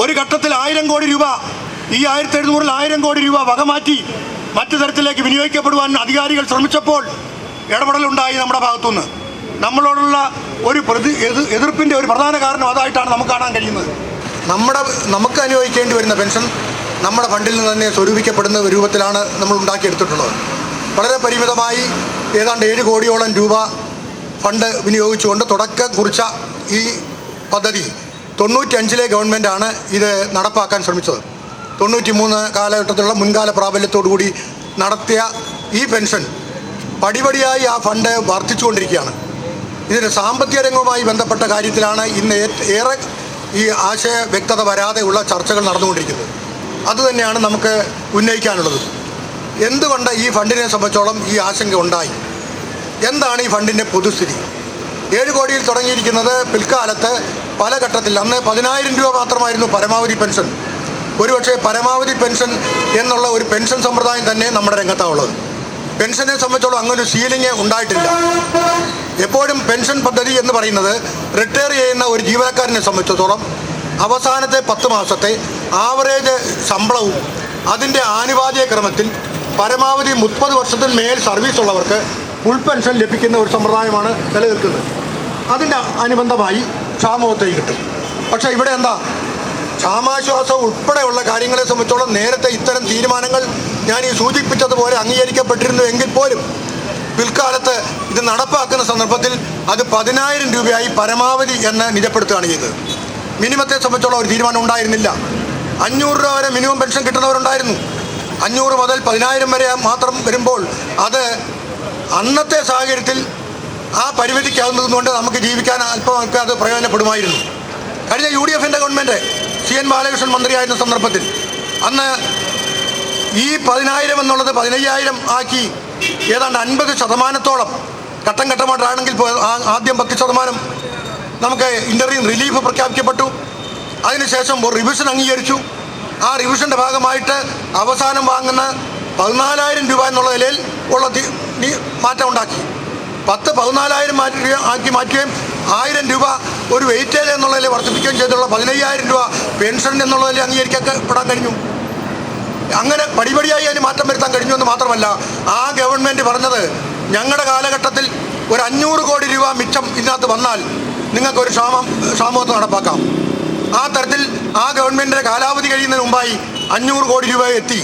ഒരു ഘട്ടത്തിൽ ആയിരം കോടി രൂപ ഈ ആയിരത്തി എഴുന്നൂറിൽ ആയിരം കോടി രൂപ വകമാറ്റി മറ്റു തരത്തിലേക്ക് വിനിയോഗിക്കപ്പെടുവാൻ അധികാരികൾ ശ്രമിച്ചപ്പോൾ ഇടപെടലുണ്ടായി നമ്മുടെ ഭാഗത്തുനിന്ന്. നമ്മളോടുള്ള ഒരു പ്രതി എതിർ- എതിർപ്പിന്റെ ഒരു പ്രധാന കാരണം അതായിട്ടാണ് നമുക്ക് കാണാൻ കഴിയുന്നത്. നമ്മുടെ നമുക്ക് അനുഭവിക്കേണ്ടി വരുന്ന പെൻഷൻ നമ്മുടെ ഫണ്ടിൽ നിന്ന് തന്നെ സ്വരൂപിക്കപ്പെടുന്ന രൂപത്തിലാണ് നമ്മൾ ഉണ്ടാക്കിയെടുത്തിട്ടുള്ളത്. വളരെ പരിമിതമായി ഏതാണ്ട് ഏഴ് കോടിയോളം രൂപ ഫണ്ട് വിനിയോഗിച്ചുകൊണ്ട് തുടക്കം കുറിച്ച ഈ പദ്ധതി തൊണ്ണൂറ്റഞ്ചിലെ ഗവൺമെന്റാണ് ഇത് നടപ്പാക്കാൻ ശ്രമിച്ചത്. തൊണ്ണൂറ്റി മൂന്ന് കാലഘട്ടത്തിലുള്ള മുൻകാല പ്രാബല്യത്തോടുകൂടി നടത്തിയ ഈ പെൻഷൻ പടിപടിയായി ആ ഫണ്ട് വർദ്ധിച്ചുകൊണ്ടിരിക്കുകയാണ്. ഇതിന് സാമ്പത്തിക രംഗവുമായി ബന്ധപ്പെട്ട കാര്യത്തിലാണ് ഇന്ന് ഏറെ ഈ ആശയ വ്യക്തത വരാതെയുള്ള ചർച്ചകൾ നടന്നുകൊണ്ടിരിക്കുന്നത്. അതുതന്നെയാണ് നമുക്ക് ഉന്നയിക്കാനുള്ളത്. എന്തുകൊണ്ട് ഈ ഫണ്ടിനെ സംബന്ധിച്ചോളം ഈ ആശങ്ക ഉണ്ടായി? എന്താണ് ഈ ഫണ്ടിന്റെ പൊതുസ്ഥിതി? ഏഴ് കോടിയിൽ തുടങ്ങിയിരിക്കുന്നത് പിൽക്കാലത്ത് പല ഘട്ടത്തിൽ അന്ന് പതിനായിരം രൂപ മാത്രമായിരുന്നു പരമാവധി പെൻഷൻ. ഒരുപക്ഷെ പരമാവധി പെൻഷൻ എന്നുള്ള ഒരു പെൻഷൻ സമ്പ്രദായം തന്നെ നമ്മുടെ രംഗത്താണുള്ളത്. പെൻഷനെ സംബന്ധിച്ചോളം അങ്ങനെ ഒരു സീലിംഗ് ഉണ്ടായിട്ടില്ല. എപ്പോഴും പെൻഷൻ പദ്ധതി എന്ന് പറയുന്നത് റിട്ടയർ ചെയ്യുന്ന ഒരു ജീവനക്കാരനെ സംബന്ധിച്ചിടത്തോളം അവസാനത്തെ പത്ത് മാസത്തെ ആവറേജ് ശമ്പളവും അതിന്റെ ആനുപാതിക ക്രമത്തിൽ പരമാവധി മുപ്പത് വർഷത്തിൽ മേൽ സർവീസ് ഉള്ളവർക്ക് ഫുൾ പെൻഷൻ ലഭിക്കുന്ന ഒരു സമ്പ്രദായമാണ് നിലനിൽക്കുന്നത്. അതിന്റെ അനുബന്ധമായി ക്ഷാമത്തെയും കിട്ടും. പക്ഷെ ഇവിടെ എന്താ? ക്ഷാമാശ്വാസം ഉൾപ്പെടെയുള്ള കാര്യങ്ങളെ സംബന്ധിച്ചോളം നേരത്തെ ഇത്തരം തീരുമാനങ്ങൾ ഞാൻ ഈ സൂചിപ്പിച്ചതുപോലെ അംഗീകരിക്കപ്പെട്ടിരുന്നു എങ്കിൽ പോലും പിൽക്കാലത്ത് ഇത് നടപ്പാക്കുന്ന സന്ദർഭത്തിൽ അത് പതിനായിരം രൂപയായി പരമാവധി എന്ന് നിജപ്പെടുത്തുകയാണ് ചെയ്തത്. മിനിമത്തെ സംബന്ധിച്ചോളം ഒരു തീരുമാനം ഉണ്ടായിരുന്നില്ല. അഞ്ഞൂറ് രൂപ വരെ മിനിമം പെൻഷൻ കിട്ടുന്നവരുണ്ടായിരുന്നു. അഞ്ഞൂറ് മുതൽ പതിനായിരം വരെ മാത്രം വരുമ്പോൾ അത് അന്നത്തെ സാഹചര്യത്തിൽ ആ പരിമിതിക്കാവുന്നതുകൊണ്ട് നമുക്ക് ജീവിക്കാൻ അല്പമൊക്കെ അത് പ്രയോജനപ്പെടുമായിരുന്നു. കഴിഞ്ഞ യു ഡി എഫിന്റെ ഗവൺമെന്റ് സി എൻ ബാലകൃഷ്ണൻ മന്ത്രിയായിരുന്ന സന്ദർഭത്തിൽ അന്ന് ഈ പതിനായിരം എന്നുള്ളത് പതിനയ്യായിരം ആക്കി ഏതാണ്ട് അൻപത് ശതമാനത്തോളം ഘട്ടം ഘട്ടമായിട്ടാണെങ്കിൽ ആദ്യം പത്ത് ശതമാനം നമുക്ക് ഇന്റർവ്യൂ റിലീഫ് പ്രഖ്യാപിക്കപ്പെട്ടു. അതിനുശേഷം ഒരു റിവിഷൻ അംഗീകരിച്ചു. ആ റിവിഷന്റെ ഭാഗമായിട്ട് അവസാനം വാങ്ങുന്ന പതിനാലായിരം രൂപ എന്നുള്ള നിലയിൽ ഉള്ള മാറ്റം ഉണ്ടാക്കി. പത്ത് പതിനാലായിരം മാറ്റി ആക്കി മാറ്റുകയും ആയിരം രൂപ ഒരു വെയിറ്റേജ് എന്നുള്ളതിൽ വർദ്ധിപ്പിക്കുകയും ചെയ്തുള്ള പതിനയ്യായിരം രൂപ പെൻഷൻ എന്നുള്ളതിൽ അംഗീകരിക്കപ്പെടാൻ കഴിഞ്ഞു. അങ്ങനെ പടിപടിയായി അതിന് മാറ്റം വരുത്താൻ കഴിഞ്ഞു എന്ന് മാത്രമല്ല ആ ഗവൺമെന്റ് പറഞ്ഞത് ഞങ്ങളുടെ കാലഘട്ടത്തിൽ ഒരു അഞ്ഞൂറ് കോടി രൂപ മിച്ചം ഇതിനകത്ത് വന്നാൽ നിങ്ങൾക്കൊരു ക്ഷാമം ക്ഷാമത്വം നടപ്പാക്കാം. ആ തരത്തിൽ ആ ഗവൺമെന്റിന്റെ കാലാവധി കഴിയുന്നതിന് മുമ്പായി അഞ്ഞൂറ് കോടി രൂപ എത്തി.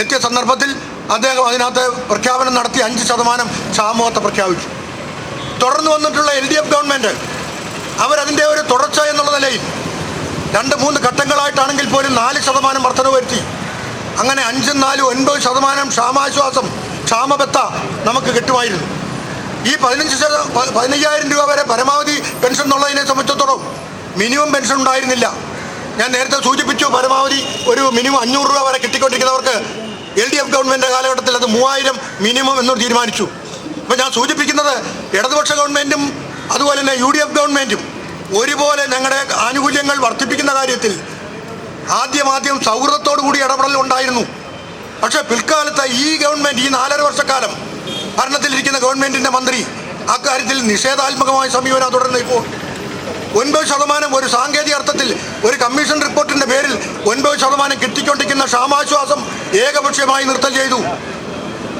എത്തിയ സന്ദർഭത്തിൽ അദ്ദേഹം അതിനകത്ത് പ്രഖ്യാപനം നടത്തി അഞ്ച് ശതമാനം ക്ഷാമത്തെ പ്രഖ്യാപിച്ചു. തുടർന്ന് വന്നിട്ടുള്ള എൽ ഡി എഫ് ഗവൺമെന്റ് അവരതിന്റെ ഒരു തുടർച്ച എന്നുള്ള നിലയിൽ രണ്ട് മൂന്ന് ഘട്ടങ്ങളായിട്ടാണെങ്കിൽ പോലും നാല് ശതമാനം വർധന വരുത്തി. അങ്ങനെ അഞ്ചും നാലും ഒൻപത് ശതമാനം ക്ഷാമാശ്വാസം ക്ഷാമബത്ത നമുക്ക് കിട്ടുമായിരുന്നു. ഈ പതിനഞ്ച് ശത പതിനയ്യായിരം രൂപ വരെ പരമാവധി പെൻഷൻ എന്നുള്ളതിനെ സംബന്ധിച്ചിടത്തോളം മിനിമം പെൻഷൻ ഉണ്ടായിരുന്നില്ല. ഞാൻ നേരത്തെ സൂചിപ്പിച്ചു പരമാവധി ഒരു മിനിമം അഞ്ഞൂറ് രൂപ വരെ കിട്ടിക്കൊണ്ടിരിക്കുന്നവർക്ക് എൽ ഡി എഫ് ഗവൺമെന്റ് കാലഘട്ടത്തിൽ അത് മൂവായിരം മിനിമം എന്ന് തീരുമാനിച്ചു. അപ്പോൾ ഞാൻ സൂചിപ്പിക്കുന്നത് ഇടതുപക്ഷ ഗവൺമെന്റും അതുപോലെ തന്നെ യു ഡി എഫ് ഗവൺമെന്റും ഒരുപോലെ ഞങ്ങളുടെ ആനുകൂല്യങ്ങൾ വർദ്ധിപ്പിക്കുന്ന കാര്യത്തിൽ ആദ്യമാദ്യം ആദ്യം സൗഹൃദത്തോടു കൂടി ഇടപെടൽ ഉണ്ടായിരുന്നു. പക്ഷേ പിൽക്കാലത്ത് ഈ ഗവൺമെന്റ് ഈ നാലര വർഷക്കാലം ഭരണത്തിലിരിക്കുന്ന ഗവൺമെന്റിന്റെ മന്ത്രി അക്കാര്യത്തിൽ നിഷേധാത്മകമായ സമീപനം തുടർന്ന് ഇപ്പോൾ ഒൻപത് ശതമാനം ഒരു സാങ്കേതിക അർത്ഥത്തിൽ ഒരു കമ്മീഷൻ റിപ്പോർട്ടിന്റെ പേരിൽ ഒൻപത് ശതമാനം കിട്ടിക്കൊണ്ടിരിക്കുന്ന ക്ഷാമാശ്വാസം ഏകപക്ഷീയമായി നിർത്തൽ ചെയ്തു.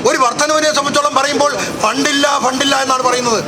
ഒരു വർധനവിനെ സംബന്ധിച്ചോളം പറയുമ്പോൾ ഫണ്ടില്ല ഫണ്ടില്ല എന്നാണ് പറയുന്നത്.